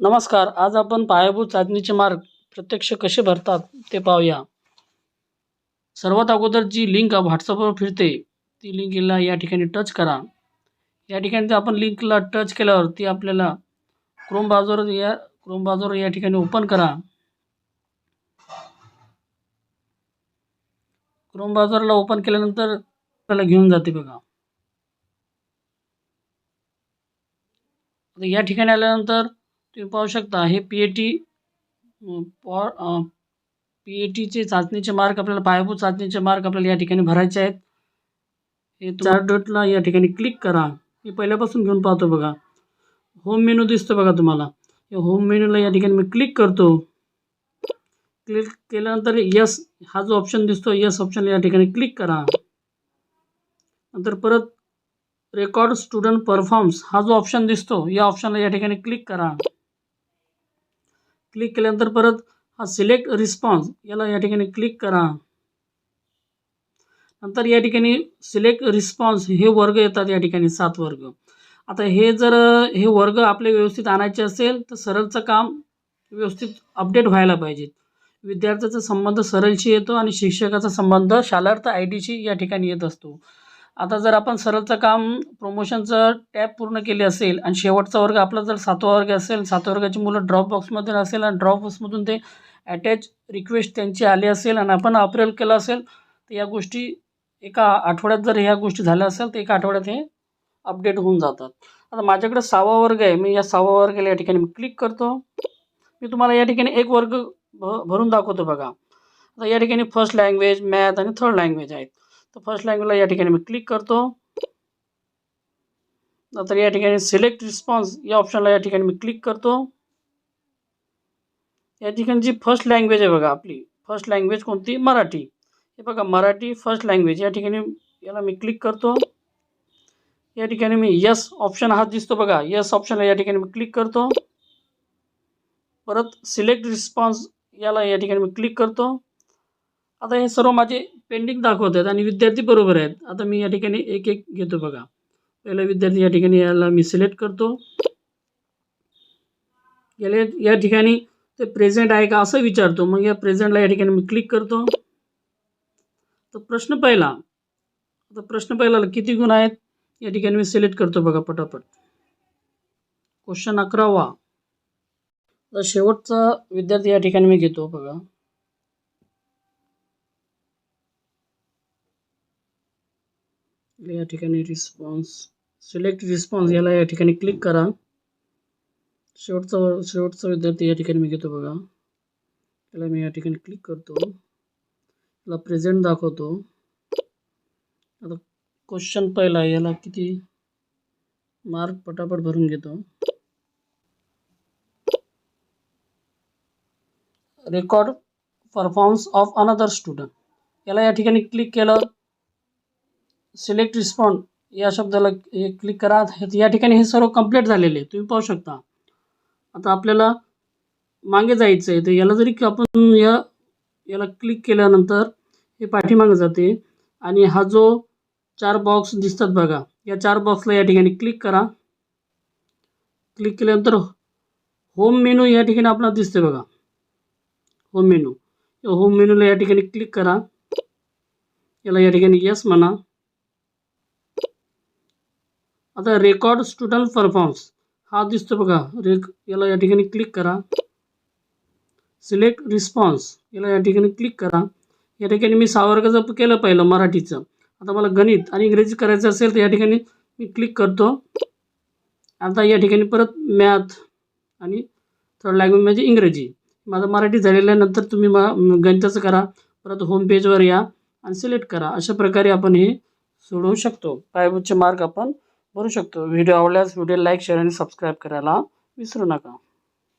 नमस्कार आज आपण पायाभूत चाचणीचे मार्ग प्रत्यक्ष कसे भरतात ते पाहूया. सर्वात अगोदर जी लिंक व्हॉट्सअपवर फिरते ती लिंकला या ठिकाणी टच करा. या ठिकाणी आपण लिंकला टच केल्यावर ती आपल्याला क्रोम बाजूवर या क्रोम बाजूवर या ठिकाणी ओपन करा. क्रोम बाजारला ओपन केल्यानंतर आपल्याला घेऊन जाते बघा. या ठिकाणी आल्यानंतर तुम्ही पाहू शकता हे पी ए टी पॉ पी ए टीचे चाचणीचे मार्क आपल्याला पायाभूत चाचणीचे मार्क आपल्याला या ठिकाणी भरायचे आहेत. हे चार डॉटला या ठिकाणी क्लिक करा. मी पहिल्यापासून घेऊन पाहतो बघा. होम मेनू दिसतो बघा तुम्हाला. या होम मेनूला या ठिकाणी मी क्लिक करतो. क्लिक केल्यानंतर यस हा जो ऑप्शन दिसतो यस ऑप्शनला या ठिकाणी क्लिक करा. नंतर परत रेकॉर्ड स्टुडंट परफॉर्म्स हा जो ऑप्शन दिसतो या ऑप्शनला या ठिकाणी क्लिक करा. क्लिक केल्यानंतर परत हा सिलेक्ट रिस्पॉन्स याला या ठिकाणी क्लिक करा. नंतर या ठिकाणी सिलेक्ट रिस्पॉन्स हे वर्ग येतात या ठिकाणी सात वर्ग. आता हे जर हे वर्ग आपले व्यवस्थित आणायचे असेल तर सरळचं काम व्यवस्थित अपडेट व्हायला पाहिजेत विद्यार्थ्याचा संबंध सरळशी येतो आणि शिक्षकाचा संबंध शालार्थ आय डीशी या ठिकाणी येत असतो. आता जर आपण सरळचं काम प्रमोशनचं टॅब पूर्ण केले असेल आणि शेवटचा वर्ग आपला जर सातवा वर्ग असेल सातव्या वर्गाची मुलं ड्रॉप बॉक्समध्ये असेल आणि ड्रॉप बॉक्समधून ते अटॅच रिक्वेस्ट त्यांची आली असेल आणि आपण अप्रेल केलं असेल तर या गोष्टी एका आठवड्यात जर ह्या गोष्टी झाल्या असेल तर एका आठवड्यात हे अपडेट होऊन जातात. आता माझ्याकडे सहावा वर्ग आहे. मी या सहावा वर्गाला या ठिकाणी मी क्लिक करतो. मी तुम्हाला या ठिकाणी एक वर्ग भ भरून दाखवतो बघा. आता या ठिकाणी फर्स्ट लँग्वेज मॅथ आणि थर्ड लँग्वेज आहेत. तर फ़र्स्ट लँग्वेजला या ठिकाणी मी क्लिक करतो. नंतर या सिलेक्ट रिस्पॉन्स या ऑप्शनला या ठिकाणी मी क्लिक करतो. या जी फ़र्स्ट लँग्वेज आहे बघा आपली फ़र्स्ट लँग्वेज कोणती? मराठी. हे बघा, मराठी फ़र्स्ट लँग्वेज या ठिकाणी याला मी क्लिक करतो. या ठिकाणी मी यस ऑप्शन हा दिसतो बघा. यस ऑप्शनला या ठिकाणी मी क्लिक करतो. परत सिलेक्ट रिस्पॉन्स या मी क्लिक करतो. आता हे सर्व माझे पेंडिंग दाखवत आहेत आणि विद्यार्थी बरोबर आहेत. आता मी या ठिकाणी एक एक घेतो बघा. पहिला विद्यार्थी या ठिकाणी याला मी सिलेक्ट करतो. गेले या ठिकाणी ते प्रेझेंट आहे का असं विचारतो. मग या प्रेझेंटला या ठिकाणी मी क्लिक करतो. तर प्रश्न पहिला. आता प्रश्न पहिला किती गुण आहेत? या ठिकाणी मी सिलेक्ट करतो बघा पटापट. क्वेश्चन अकरावा. तर शेवटचा विद्यार्थी या ठिकाणी मी घेतो बघा. या रिस्पॉन्स सिलेक्ट रिस्पॉन्स या क्लिक करा शेवटचा शेवटचा विद्यार्थी या मी घेतो बघा त्याला मी या ठिकाणी क्लिक करतो याला प्रेझेंट दाखवतो आता क्वेश्चन पहिला याला किती मार्क पटापट भरून घेतो record performance of another student या क्लिक केलं सिलेक्ट रिस्पॉन्ड या शब्दाला हे क्लिक करा. या ठिकाणी हे सर्व कंप्लीट झालेले तुम्ही पाहू शकता. आता आपल्याला मागे जायचं आहे तर याला जरी आपण या याला क्लिक केल्यानंतर हे पाठीमागे जाते. आणि हा जो चार बॉक्स दिसतात बघा या चार बॉक्सला या ठिकाणी क्लिक करा. क्लिक केल्यानंतर होम मेनू या ठिकाणी आपल्याला दिसते बघा. होम मेनू होम मेनूला या ठिकाणी क्लिक करा. याला या ठिकाणी यस म्हणा. आता रेकॉर्ड स्टुडंट परफॉर्म्स हा दिसतो बघा. रेक याला या ठिकाणी क्लिक करा. सिलेक्ट रिस्पॉन्स याला या ठिकाणी क्लिक करा. या ठिकाणी मी सावर्गाचं केलं पहिलं मराठीचं. आता मला गणित आणि इंग्रजी करायचं असेल तर या ठिकाणी मी क्लिक करतो. आता या ठिकाणी परत मॅथ आणि थर्ड लँग्वेज म्हणजे इंग्रजी. माझं मराठी झालेल्यानंतर आहे नंतर तुम्ही मा गणिताचं करा. परत होम पेजवर या आणि सिलेक्ट करा. अशा प्रकारे आपण हे सोडवू शकतो. पायाभूतचे मार्क आपण भरू शकतो. व्हिडिओ आवडल्यास व्हिडिओ लाईक शेअर आणि सबस्क्राईब करायला विसरू नका.